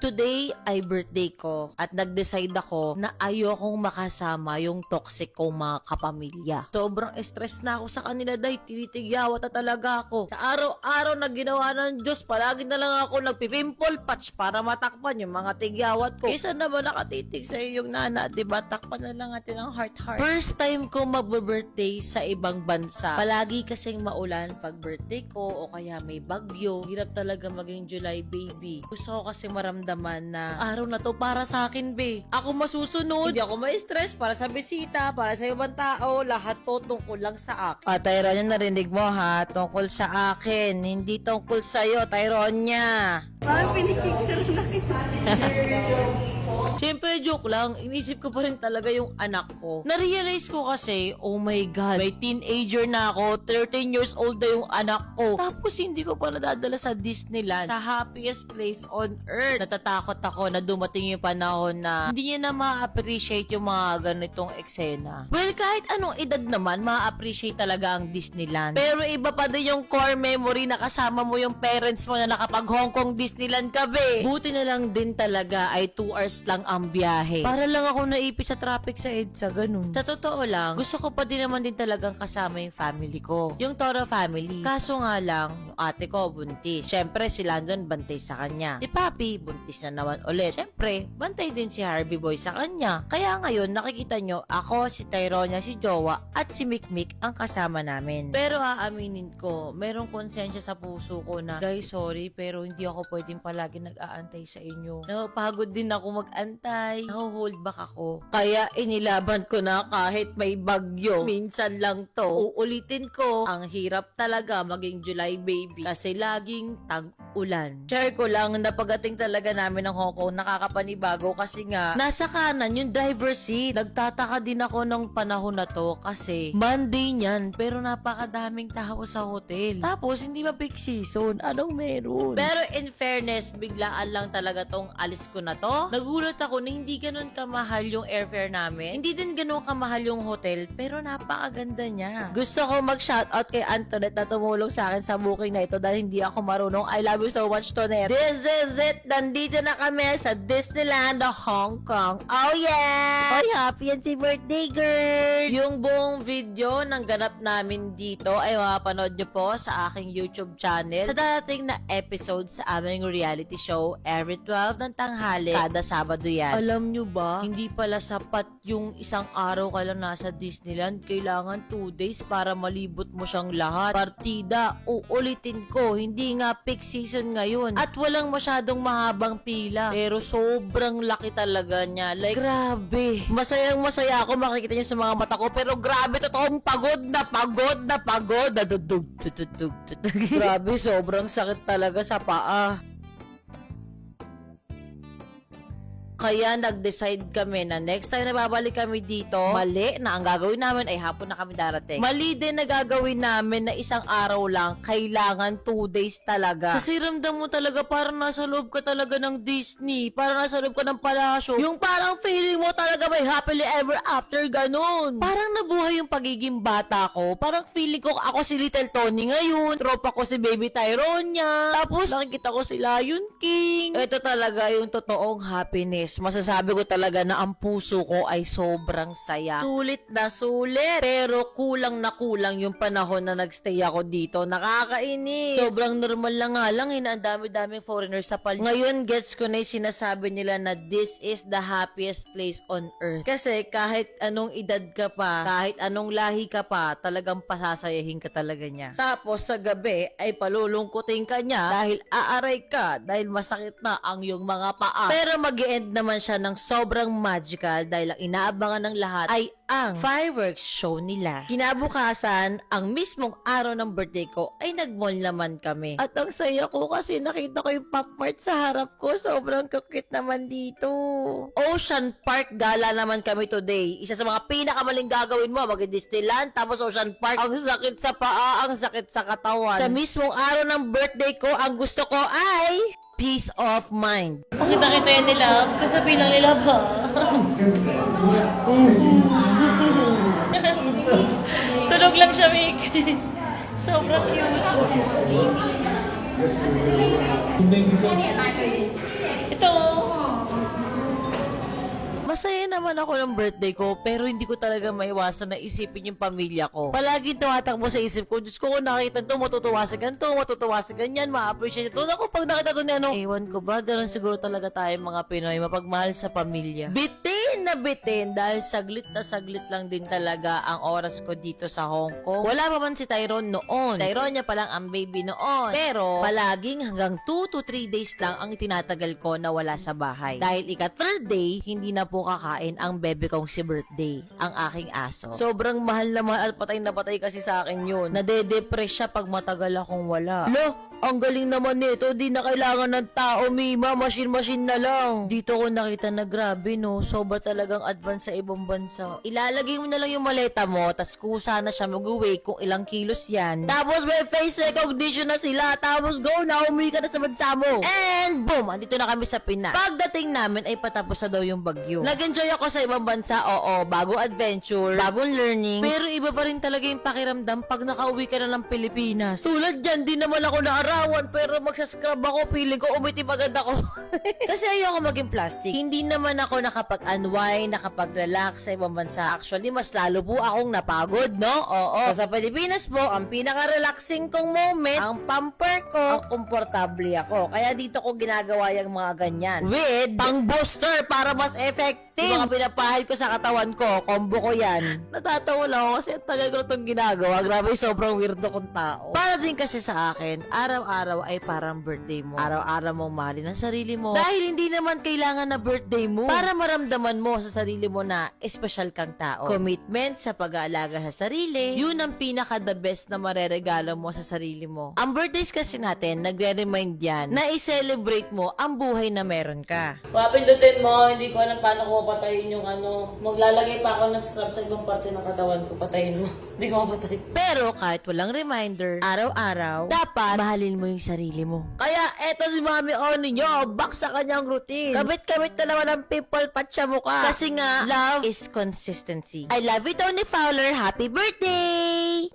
Today ay birthday ko at nag-decide ako na ayokong makasama yung toxic kong mga kapamilya. Sobrang stress na ako sa kanila dahil tinitigyawa na talaga ako. Sa araw-araw na ginawa ng Diyos, palagi na lang ako nagpipimple patch para matakpan yung mga tigyawat ko. Kesa naman nakatitig sa yung nana, di ba? Takpan na lang natin ang heart-heart. First time ko mag-birthday sa ibang bansa. Palagi kasing maulan pag birthday ko o kaya may bagyo. Hirap talaga maging July baby. Gusto ko kasi maramdaman na araw na to para sa akin, be. Ako masusunod. Hindi ako ma-stress para sa bisita, para sa ibang tao. Lahat to tungkol lang sa akin. Ah, Tyronia, narinig mo ha? Tungkol sa akin. Hindi tungkol sa'yo, Tyronia. Parang pinipicture na kita. Siyempre, joke lang. Inisip ko pa rin talaga yung anak ko. Na-realize ko kasi, oh my God, may teenager na ako. 13 years old na yung anak ko. Tapos, hindi ko pa nadadala sa Disneyland. Sa happiest place on earth. Natatakot ako na dumating yung panahon na hindi niya na ma-appreciate yung mga ganitong eksena. Well, kahit anong edad naman, ma-appreciate talaga ang Disneyland. Pero iba pa din yung core memory na kasama mo yung parents mo na nakapag Hong Kong Disneyland ka, be. Buti na lang din talaga ay 2 hours lang ang biyahe. Para lang ako naipit sa traffic sa EDSA, ganun. Sa totoo lang, gusto ko pa din naman din talagang kasama yung family ko. Yung Toro family. Kaso nga lang, yung ate ko buntis. Siyempre, si Landon bantay sa kanya. Si Papi, buntis na naman ulit. Siyempre, bantay din si Harvey Boy sa kanya. Kaya ngayon, nakikita nyo, ako, si Tyronia, si Jowa, at si Mikmik ang kasama namin. Pero aaminin ko, merong konsensya sa puso ko na, guys, sorry, pero hindi ako pwedeng palagi nag-aantay sa inyo. Napapagod din ako mag-antay. Naho-hold back ako. Kaya inilaban ko na kahit may bagyo. Minsan lang to. Uulitin ko, ang hirap talaga maging July baby kasi laging tag-ulan. Share ko lang na pagating talaga namin ng Hong Kong, nakakapanibago kasi nga, nasa kanan yung driver seat. Nagtataka din ako ng panahon na to kasi Monday niyan, pero napakadaming tao sa hotel. Tapos, hindi ba peak season? Anong meron? Pero in fairness, biglaan lang talaga tong alis ko na to. Nagulat ako na hindi ganun kamahal yung airfare namin. Hindi din ganun kamahal yung hotel, pero napakaganda niya. Gusto ko mag-shoutout kay Antoinette na tumulong sa akin sa booking na ito dahil hindi ako marunong. I love you so much, Tonet. This is it! Nandito na kami sa Disneyland, Hong Kong. Oh yeah! Oy, happy yan si birthday girl! Yung buong video ng ganap namin dito ay mapapanood nyo po sa aking YouTube channel sa darating na episode sa aming reality show every 12 ng tanghali kada Sabado yan. Alam nyo ba, hindi pala sapat yung isang araw ka lang nasa Disneyland. Kailangan 2 days para malibot mo siyang lahat. Partida, uulitin ko, hindi nga peak season ngayon. At walang masyadong mahabang pila. Pero sobrang laki talaga niya. Like, grabe. Masayang masaya ako makikita niyo sa mga mata ko. Pero grabe, totoong pagod na pagod na pagod. Dadudug, grabe, sobrang sakit talaga sa paa. Kaya nag-decide kami na next time na babalik kami dito, mali na ang gagawin namin ay hapon na kami darating. Mali din na gagawin namin na isang araw lang, kailangan 2 days talaga. Kasi ramdam mo talaga parang nasa loob ka talaga ng Disney, parang nasa loob ka ng palasyo. Yung parang feeling mo talaga may happily ever after ganun. Parang nabuhay yung pagiging bata ko. Parang feeling ko ako si Little Tony ngayon, tropa ko si Baby Tyronia. Tapos nakikita ko si Lion King. Ito talaga yung totoong happiness. Masasabi ko talaga na ang puso ko ay sobrang saya. Sulit na sulit. Pero kulang na kulang yung panahon na nagstay ako dito. Nakakainis. Sobrang normal lang nga lang. eh, na Ang dami-daming foreigners sa pal. Ngayon, gets ko na yung sinasabi nila na this is the happiest place on earth. Kasi kahit anong edad ka pa, kahit anong lahi ka pa, talagang pasasayahin ka talaga niya. Tapos sa gabi ay palulungkutin ka niya dahil aaray ka dahil masakit na ang iyong mga paa. Pero mag end naman siya ng sobrang magical dahil ang inaabangan ng lahat ay ang fireworks show nila. Kinabukasan, ang mismong araw ng birthday ko ay nag-mall naman kami. At ang saya ko kasi nakita ko yung Pop Mart sa harap ko. Sobrang kukit naman dito. Ocean Park gala naman kami today. Isa sa mga pinakamaling gagawin mo, mag-Disneyland, tapos Ocean Park. Ang sakit sa paa, ang sakit sa katawan. Sa mismong araw ng birthday ko, ang gusto ko ay peace of mind. Pakita kita yan nila, kasabi lang nila ba? Tulog lang siya, Mick. Sobrang cute. Ito. Masaya naman ako ng birthday ko, pero hindi ko talaga maiwasan na isipin yung pamilya ko. Palagi tumatakbo sa isip ko, Diyos ko, kung nakita to, matutuwa sa ganito, matutuwa sa ganyan, ma-appreciate ito. Ako, pag nakita to ni ano, ewan ko ba, ganun siguro talaga tayo mga Pinoy, mapagmahal sa pamilya. Bitin na bitin, dahil saglit na saglit lang din talaga ang oras ko dito sa Hong Kong. Wala pa man si Tyrone noon. Tyrone niya pa lang ang baby noon. Pero, palaging hanggang 2 to 3 days lang ang itinatagal ko na wala sa bahay. Dahil ika third day, hindi na po kakain ang bebe kong si birthday, ang aking aso. Sobrang mahal na mahal at patay na patay kasi sa akin yun. Nade-depress siya pag matagal akong wala. Lo, ang galing naman nito, di na kailangan ng tao, Mima, machine-machine na lang. Dito ko nakita na grabe, no, sobra talagang advance sa ibang bansa. Ilalagay mo na lang yung maleta mo, tas kusa na siya mag-uwi kung ilang kilos yan. Tapos may face recognition na sila, tapos go na, umuwi ka na sa bansa mo. And boom, andito na kami sa Pinas. Pagdating namin ay patapos na daw yung bagyo. Nag-enjoy ako sa ibang bansa, oo, bagong adventure, bagong learning. Pero iba pa rin talaga yung pakiramdam pag nakauwi ka na ng Pilipinas. Tulad dyan, di naman ako naarawan, pero magsascrub ako, feeling ko umitim agad ako. Kasi ayoko maging plastic. Hindi naman ako nakapag-unwind, nakapag-relax sa ibang bansa. Actually, mas lalo po akong napagod, no? Oo. So, sa Pilipinas po, ang pinaka-relaxing kong moment, ang pamper ko, ang komportable ako. Kaya dito ko ginagawa yung mga ganyan. With pang-booster para mas effective. Yung mga pinapahid ko sa katawan ko, combo ko yan. Natatawa lang ako kasi tagal ko itong ginagawa. Grabe, sobrang weirdo kong tao. Para din kasi sa akin, araw-araw ay parang birthday mo. Araw-araw mong mahalin ang sarili mo. Dahil hindi naman kailangan na birthday mo. Para maramdaman mo sa sarili mo na espesyal kang tao. Commitment sa pag-aalaga sa sarili. Yun ang pinaka the best na mareregalo mo sa sarili mo. Ang birthdays kasi natin, nagre-remind yan na i-celebrate mo ang buhay na meron ka. Papindutin mo, hindi ko alam paano ko patayin yung ano. Maglalagay pa ako ng scrub sa ibang parte ng katawan ko, patayin mo. hindi ko mapatay. Pero kahit walang reminder, araw-araw, dapat mahalin mo yung sarili mo. Kaya eto si Mami Oni nyo, back sa kanyang routine. Kabit-kabit na naman ang pimple patch sa mukha. Kasi nga, love is consistency. I love you, Tony Fowler. Happy birthday!